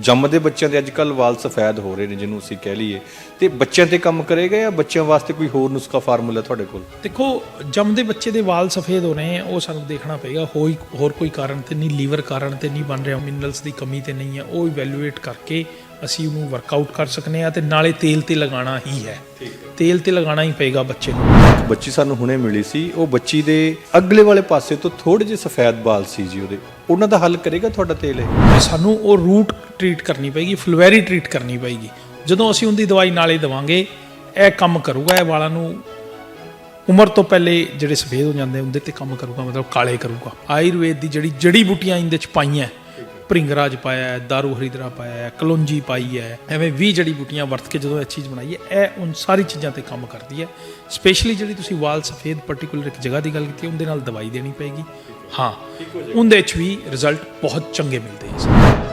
ਜੰਮਦੇ ਬੱਚਿਆਂ ਦੇ ਅੱਜਕੱਲ ਵਾਲ ਸਫੈਦ ਹੋ ਰਹੇ ਨੇ ਜਿਹਨੂੰ ਅਸੀਂ ਕਹਿ ਲਈਏ। ਤੇ ਬੱਚਿਆਂ ਤੇ ਕੰਮ ਕਰੇਗਾ ਜਾਂ ਬੱਚਿਆਂ ਵਾਸਤੇ ਕੋਈ ਹੋਰ ਨੁਸਖਾ ਫਾਰਮੂਲਾ ਤੁਹਾਡੇ ਕੋਲ? ਦੇਖੋ, ਜੰਮਦੇ ਬੱਚੇ ਦੇ ਵਾਲ ਸਫੇਦ ਹੋ ਰਹੇ ਆ ਉਹ ਸਾਨੂੰ ਦੇਖਣਾ ਪਏਗਾ। ਹੋਈ ਹੋਰ ਕੋਈ ਕਾਰਨ ਤੇ ਨਹੀਂ, ਲੀਵਰ ਕਾਰਨ ਤੇ ਨਹੀਂ ਬਣ ਰਿਹਾ, ਮਿਨਰਲਸ ਦੀ ਕਮੀ ਤੇ ਨਹੀਂ ਹੈ। ਉਹ ਇਵੈਲੂਏਟ ਕਰਕੇ ਅਸੀਂ ਉਹਨੂੰ ਵਰਕਆਊਟ ਕਰ ਸਕਨੇ ਆ ਤੇ ਨਾਲੇ ਤੇਲ ਤੇ ਲਗਾਉਣਾ ਹੀ ਹੈ। ਤੇਲ ਤੇ ਲਗਾਉਣਾ ਹੀ ਪਏਗਾ ਬੱਚੇ ਨੂੰ। ਬੱਚੀ ਸਾਨੂੰ ਹੁਣੇ ਮਿਲੀ ਸੀ। ਉਹ ਬੱਚੀ ਦੇ ਅਗਲੇ ਵਾਲੇ ਪਾਸੇ ਤੋਂ ਥੋੜੇ ਜਿਹੇ ਸਫੈਦ ਵਾਲ ਸੀ ਜੀ ਉਹਦੇ। ਉਹਨਾਂ ਦਾ ਹੱਲ ਕਰੇਗਾ ਤੁਹਾਡਾ ਤੇਲ ਇਹ? ਸਾਨੂੰ ਉਹ ਰੂਟ ਟ੍ਰੀਟ ਕਰਨੀ ਪਏਗੀ ਫਲਵੈਰੀ ਟ੍ਰੀਟ ਕਰਨੀ ਪਏਗੀ। ਜਦੋਂ ਅਸੀਂ ਉਹਦੀ ਦਵਾਈ ਨਾਲੇ ਦਵਾਂਗੇ ਇਹ ਕੰਮ ਕਰੂਗਾ ਇਹ ਵਾਲਾਂ ਨੂੰ ਉਮਰ ਤੋਂ ਪਹਿਲੇ ਜਿਹੜੇ ਸਫੇਦ ਹੋ ਜਾਂਦੇ ਉਹਦੇ ਤੇ ਕੰਮ ਕਰੂਗਾ ਮਤਲਬ ਕਾਲੇ ਕਰੂਗਾ। ਆਯੁਰਵੇਦ ਦੀ ਜਿਹੜੀ ਜੜੀ ਬੂਟੀਆਂ ਇਹਦੇ ਚ ਪਾਈਆਂ ਭ੍ਰਿੰਗਰਾਜ ਪਾਇਆ ਹੈ ਦਾਰੂ ਹਰੀਦਰਾ ਪਾਇਆ ਹੈ ਕਲੌਂਜੀ ਪਾਈ ਹੈ ਐਵੇਂ 20 ਜੜੀ ਬੂਟੀਆਂ ਵਰਤ ਕੇ ਜਦੋਂ ਇਹ ਚੀਜ਼ ਬਣਾਈ ਹੈ ਇਹ ਉਨ ਸਾਰੀ ਚੀਜ਼ਾਂ ਤੇ ਕੰਮ ਕਰਦੀ ਹੈ। ਸਪੈਸ਼ਲੀ ਜਿਹੜੀ ਤੁਸੀਂ ਵਾਲ ਸਫੇਦ ਪਾਰਟਿਕੂਲਰ ਇੱਕ ਜਗ੍ਹਾ ਦੀ ਗੱਲ ਕੀਤੀ ਉਹਦੇ ਨਾਲ ਦਵਾਈ ਦੇਣੀ ਪਏਗੀ। ਹਾਂ ਉਹਦੇ ਚ ਵੀ ਰਿਜ਼ਲਟ ਬਹੁਤ ਚੰਗੇ ਮਿਲਦੇ ਹੈ।